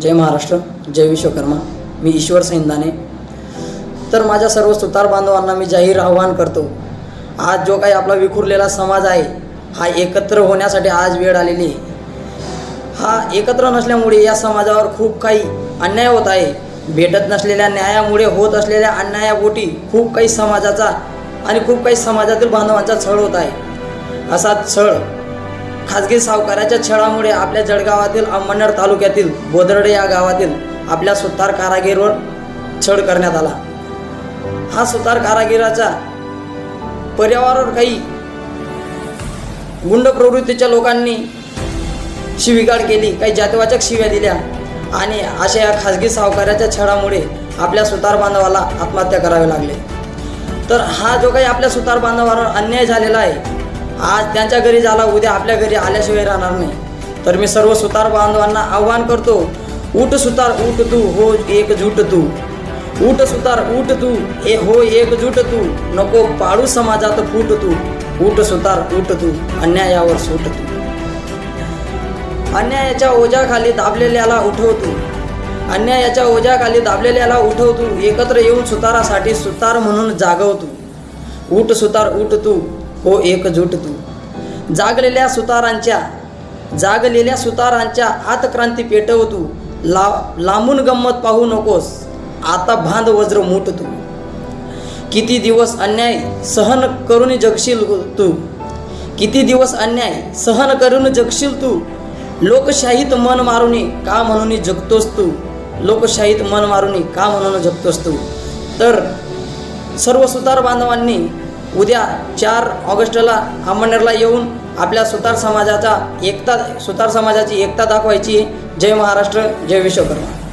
जय महाराष्ट्र जय विश्वकर्मा. मी ईश्वर सैंदाने तर माझ्या सर्व सुतार बांधवांना मी जाहीर आव्हान करतो. आज जो काही आपला विखुरलेला समाज आहे हा एकत्र होण्यासाठी आज वेळ आलेली आहे. हा एकत्र नसल्यामुळे या समाजावर खूप काही अन्याय होत आहे. भेटत नसलेल्या न्यायामुळे होत असलेल्या अन्यायापोटी खूप काही समाजाचा आणि खूप काही समाजातील बांधवांचा छळ होत आहे. असा छळ खाजगी सावकाराच्या छळामुळे आपल्या जळगावातील अंमळनेर तालुक्यातील बोदर्डे या गावातील आपल्या सुतार कारागीरवर छळ करण्यात आला. हा सुतार कारागिराचा पर्यावरण काही गुंड प्रवृत्तीच्या लोकांनी शिवीगाळ केली काही जातवाचक शिव्या दिल्या आणि अशा या खाजगी सावकाराच्या छळामुळे आपल्या सुतार बांधवाला आत्महत्या करावी लागले. तर हा जो काही आपल्या सुतार बांधवावर अन्याय झालेला आहे आज त्यांच्या घरी झाला उद्या आपल्या घरी आल्याशिवाय राहणार नाही. तर मी सर्व सुतार बांधवांना आव्हान करतो उठ सुतार उठ तू हो एकजूट तू. उठ सुतार उठ तू ए हो एकजूट तू. नको पाळू समाजात फूट तू. उठ सुतार उठ तू अन्यायावर सूट तू. अन्यायाच्या ओझ्याखाली दाबलेल्याला उठवतो अन्यायाच्या ओझ्याखाली दाबलेल्याला उठवतो एकत्र येऊन सुतारासाठी सुतार म्हणून जागवतो उठ सुतार उठ तू. हो एकजूट तू. जागलेल्या सुतारांच्या जागलेल्या सुतारांच्या आतक्रांती पेटव तू. ला लांबून गंमत पाहू नकोस. आता भांद वज्र मूट तू. किती दिवस अन्याय सहन करून जगशील तू? किती दिवस अन्याय सहन करून जगशील तू? लोकशाहीत मन मारुनी का म्हणून जगतोस तू? लोकशाहीत मन मारुनी का म्हणून जगतोस तू? तर सर्व सुतार बांधवांनी उद्या चार ऑगस्टला अंमळनेरला येऊन आपल्या सुतार समाजाचा एकता सुतार समाजाची एकता दाखवायची. जय महाराष्ट्र जय विश्वकर्मा.